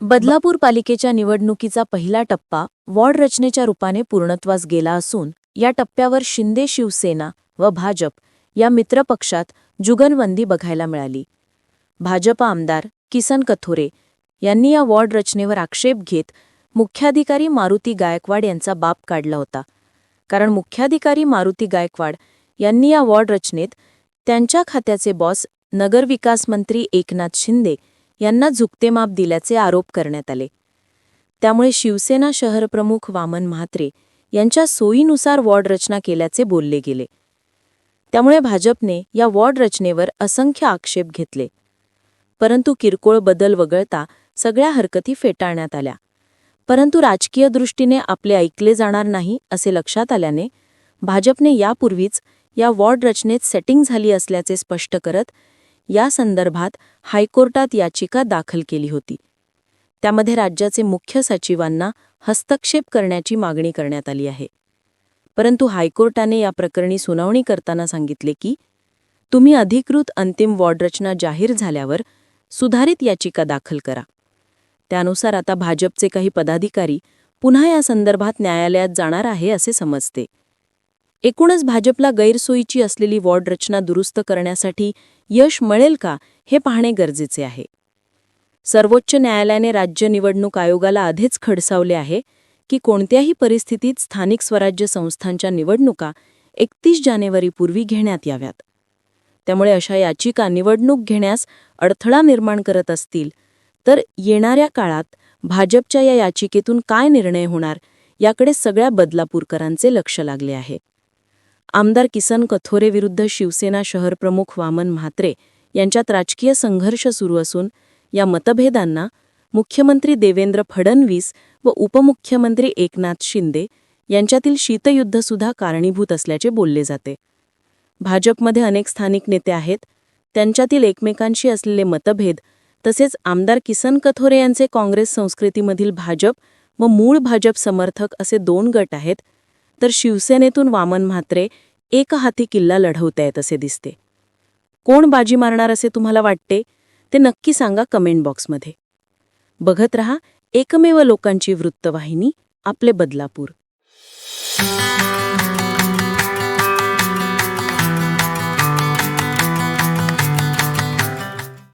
बदलापूर पालिकेच्या निवडणुकीचा पहिला टप्पा वॉर्ड रचनेच्या रूपाने पूर्णत्वास गेला असून या टप्प्यावर शिंदे शिवसेना व भाजप या मित्रपक्षात जुगनबंदी बघायला मिळाली. भाजप आमदार किसन कथोरे यांनी या वॉर्ड रचनेवर आक्षेप घेत मुख्याधिकारी मारुती गायकवाड यांचा बाप काढला होता. कारण मुख्याधिकारी मारुती गायकवाड यांनी या वॉर्ड रचनेत त्यांच्या खात्याचे बॉस नगरविकास मंत्री एकनाथ शिंदे यांना झुकते माप दिल्याचे आरोप करण्यात आले. त्यामुळे शिवसेना शहरप्रमुख वामन म्हात्रे यांच्या सोयीनुसार वॉर्ड रचना केल्याचे बोलले गेले. त्यामुळे भाजपने या वॉर्ड रचनेवर असंख्य आक्षेप घेतले. परंतु किरकोळ बदल वगळता सगळ्या हरकती फेटाळण्यात आल्या. परंतु राजकीय दृष्टीने आपले ऐकले जाणार नाही असे लक्षात आल्याने भाजपने यापूर्वीच या वॉर्ड रचनेत सेटिंग झाली असल्याचे स्पष्ट करत या संदर्भात हायकोर्टात याचिका दाखल केली होती. त्यामध्ये राज्याचे मुख्य सचिवांना हस्तक्षेप करण्याची मागणी करण्यात आली आहे. परंतु हायकोर्टाने या प्रकरणी सुनावणी करताना सांगितले की तुम्ही अधिकृत अंतिम वॉर्ड रचना जाहीर झाल्यावर सुधारित याचिका दाखल करा. त्यानुसार आता भाजपचे काही पदाधिकारी पुन्हा या संदर्भात न्यायालयात जाणार आहे असे समजते. एकूणच भाजपला गैरसोयीची असलेली वॉर्ड रचना दुरुस्त करण्यासाठी यश मिळेल का हे पाहणे गरजेचे आहे. सर्वोच्च न्यायालयाने राज्य निवडणूक आयोगाला आधीच खडसावले आहे की कोणत्याही परिस्थितीत स्थानिक स्वराज्य संस्थांच्या निवडणुका एकतीस जानेवारीपूर्वी घेण्यात याव्यात. त्यामुळे अशा याचिका निवडणूक घेण्यास अडथळा निर्माण करत असतील तर येणाऱ्या काळात भाजपच्या या याचिकेतून काय निर्णय होणार याकडे सगळ्या बदलापूरकरांचे लक्ष लागले आहे. आमदार किसन कथोरे विरुद्ध शिवसेना शहरप्रमुख वामन म्हात्रे यांच्यात राजकीय संघर्ष सुरू असून या मतभेदांना मुख्यमंत्री देवेंद्र फडणवीस व उपमुख्यमंत्री एकनाथ शिंदे यांच्यातील शीतयुद्धसुद्धा कारणीभूत असल्याचे बोलले जाते. भाजपमध्ये अनेक स्थानिक नेते आहेत. त्यांच्यातील एकमेकांशी असलेले मतभेद तसेच आमदार किसन कथोरे यांचे काँग्रेस संस्कृतीमधील भाजप व मूळ भाजप समर्थक असे दोन गट आहेत तर शिवसेनेतून वामन म्हात्रे एक हाती किल्ला लढवतायत असे दिसते. कोण बाजी मारणार असे तुम्हाला वाटते? ते नक्की सांगा कमेंट बॉक्समध्ये. बघत रहा एकमेव लोकांची वृत्तवाहिनी आपले बदलापूर.